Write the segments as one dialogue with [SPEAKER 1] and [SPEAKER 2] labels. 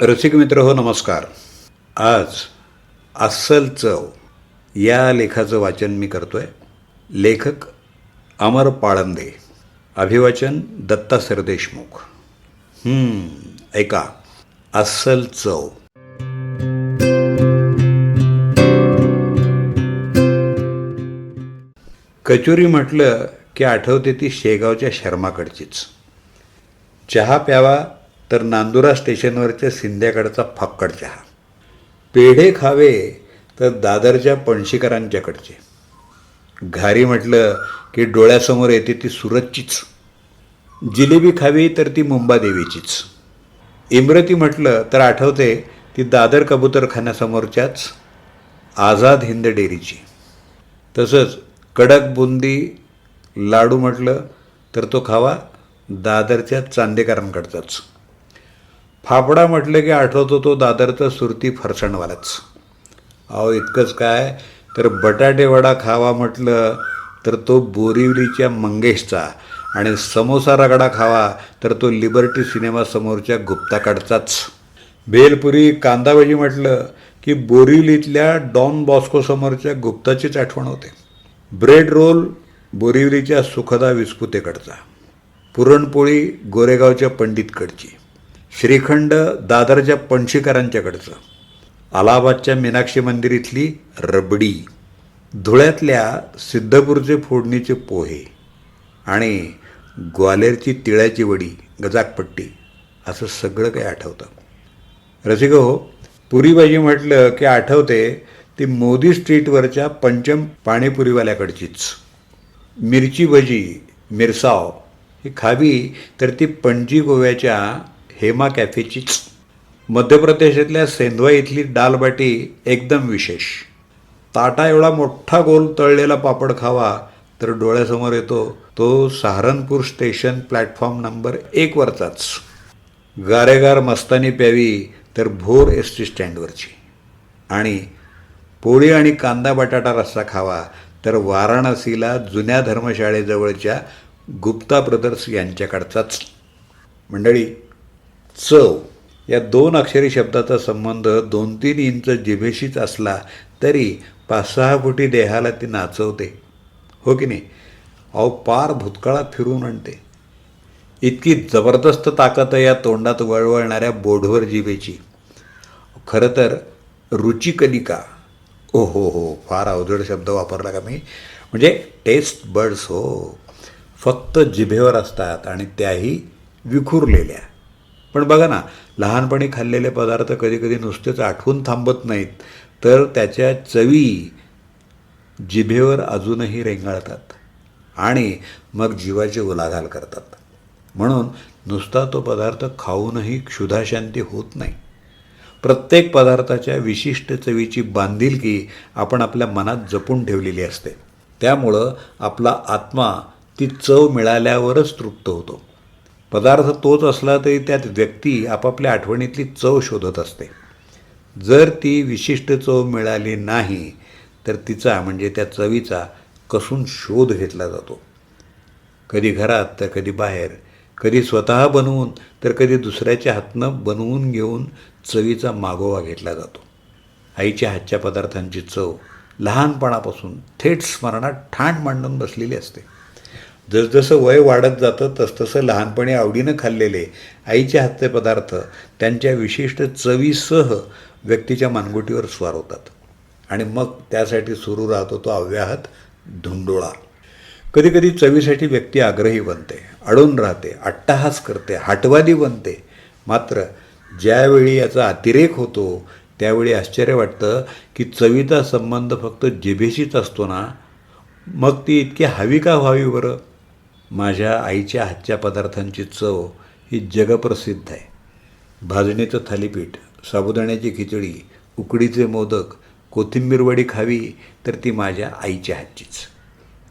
[SPEAKER 1] रसिक मित्र हो नमस्कार. आज अस्सल चव या लेखाचं वाचन मी करतोय. लेखक अमर पाळंदे. अभिवाचन दत्ता सरदेशमुख. हम्म, ऐका. अस्सल चव. कचोरी म्हटलं की आठवते ती शेगावच्या शर्माकडचीच. चहा प्यावा तर नांदुरा स्टेशनवरच्या सिंध्याकडचा फक्कड चहा. पेढे खावे तर दादरच्या पणशीकरांच्याकडचे. घारी म्हटलं की डोळ्यासमोर येते ती सुरतचीच. जिलेबी खावी तर ती मुंबादेवीचीच. इमरती म्हटलं तर आठवते ती दादर कबूतरखान्यासमोरच्याच आझाद हिंद डेअरीची. तसंच कडक बुंदी लाडू म्हटलं तर तो खावा दादरच्या चांदेकरांकडचाच. फाफडा म्हटलं की आठवतो तो दादरचा सुरती फरसणवालाच. अहो इतकंच काय? तर बटाटेवडा खावा म्हटलं तर तो बोरिवलीच्या मंगेशचा आणि समोसा रगडा खावा तर तो लिबर्टी सिनेमासमोरच्या गुप्ताकडचाच. भेलपुरी कांदाभजी म्हटलं की बोरिवलीतल्या डॉन बॉस्को समोरच्या गुप्ताचीच आठवण होते. ब्रेड रोल बोरिवलीच्या सुखदा विस्पुतेकडचा पुरणपोळी गोरेगावच्या पंडितकडची. श्रीखंड दादरच्या पणशीकरांच्याकडचं. अलाहाबादच्या मीनाक्षी मंदिर इथली रबडी धुळ्यातल्या सिद्धपूरचे फोडणीचे पोहे आणि ग्वालेरची तिळाची वडी गजाकपट्टी असं सगळं काही आठवतं. रसिक हो पुरी भाजी म्हटलं की आठवते ती मोदी स्ट्रीटवरच्या पंचम पाणीपुरीवाल्याकडचीच. मिरची भजी मिरसाव ही खावी तर ती पणजी गोव्याच्या हेमा कॅफेचीच मध्य प्रदेशातल्या सेंधवा इथली डालबाटी एकदम विशेष. ताटा एवढा मोठा गोल तळलेला पापड खावा तर डोळ्यासमोर येतो तो सहारनपूर स्टेशन प्लॅटफॉर्म नंबर एकवरचाच गारेगार मस्तानी प्यावी तर भोर एस टी स्टँडवरची. आणि पोळी आणि कांदा बटाटा रस्सा खावा तर वाराणसीला जुन्या धर्मशाळेजवळच्या गुप्ता ब्रदर्स यांच्याकडचाच. मंडळी चव या दोन अक्षरी शब्दाचा संबंध दोन तीन इंच जिभेशीच असला तरी पाच सहा फुटी देहाला ती नाचवते. हो की नाही? अहो पार भूतकाळात फिरून आणते. इतकी जबरदस्त ताकद या तोंडात वळवळणाऱ्या बोढवर जिभेची. खरं तर रुचिकलिका. ओ हो हो फार अवजड शब्द वापरला का मी? म्हणजे टेस्ट बर्ड्स हो. फक्त जिभेवर असतात आणि त्याही विखुरलेल्या. पण बघा ना लहानपणी खाल्लेले पदार्थ कधी कधी नुसतेच आठवून थांबत नाहीत. तर त्याच्या चवी जिभेवर अजूनही रेंगाळतात आणि मग जीवाची उलाघाल करतात. म्हणून नुसता तो पदार्थ खाऊनही क्षुधाशांती होत नाही. प्रत्येक पदार्थाच्या विशिष्ट चवीची बांधिलकी आपण आपल्या मनात जपून ठेवलेली असते. त्यामुळं आपला आत्मा ती चव मिळाल्यावरच तृप्त होतो. पदार्थ तोच असला तरी त्यात व्यक्ती आपापल्या आठवणीतली चव शोधत असते. जर ती विशिष्ट चव मिळाली नाही तर तिचा म्हणजे त्या चवीचा कसून शोध घेतला जातो. कधी घरात तर कधी बाहेर. कधी स्वतः बनवून तर कधी दुसऱ्याच्या हातनं बनवून घेऊन चवीचा मागोवा घेतला जातो. आईच्या हातच्या पदार्थांची चव लहानपणापासून थेट स्मरणात ठाण मांडून बसलेली असते. जसजसं वय वाढत जातं तसतसं लहानपणी आवडीनं खाल्लेले आईच्या हातचे पदार्थ त्यांच्या विशिष्ट चवीसह व्यक्तीच्या मानगुटीवर स्वार होतात आणि मग त्यासाठी सुरू राहतो तो अव्याहत धुंडोळा. कधीकधी चवीसाठी व्यक्ती आग्रही बनते अडून राहते अट्टहास करते हाटवादी बनते. मात्र ज्यावेळी याचा अतिरेक होतो त्यावेळी आश्चर्य वाटतं की चवीचा संबंध फक्त जिभेशीच असतो ना? मग ती इतकी हवी का व्हावी बरं? माझ्या आईच्या हातच्या पदार्थांची चव ही जगप्रसिद्ध आहे. भाजणीचं थालीपीठ साबुदाण्याची खिचडी उकडीचे मोदक कोथिंबीर वडी खावी तर ती माझ्या आईच्या हातचीच.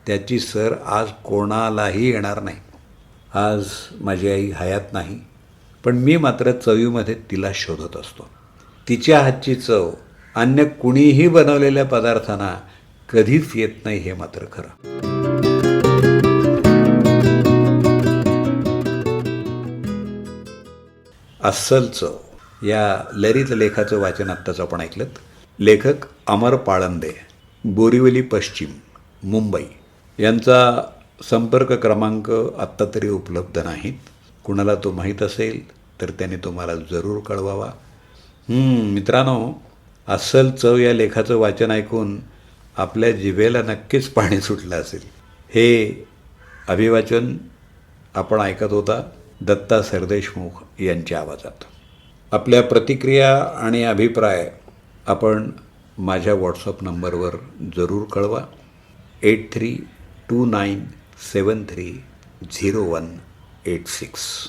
[SPEAKER 1] त्याची सर आज कोणालाही येणार नाही. आज माझी आई हयात नाही पण मी मात्र चवीमध्ये तिला शोधत असतो. तिच्या हातची चव अन्य कुणीही बनवलेल्या पदार्थांना कधीच येत नाही हे मात्र खरं. अस्सल चव या ललित लेखाचं वाचन आत्ताच आपण ऐकलं लेखक अमर पाळंदे बोरिवली पश्चिम मुंबई. यांचा संपर्क क्रमांक आत्ता तरी उपलब्ध नाहीत. कुणाला तो माहीत असेल तर त्याने तुम्हाला जरूर कळवावा. मित्रांनो अस्सल चव या लेखाचं वाचन ऐकून आपल्या जिभेला नक्कीच पाणी सुटलं असेल. हे अभिवाचन आपण ऐकत होता. दत्ता सरदेशमुख यांच्या आवाजात. आपल्या प्रतिक्रिया आणि अभिप्राय आपण माझ्या व्हॉट्सअप नंबरवर जरूर कळवा. Eight three two nine seven three zero one eight six.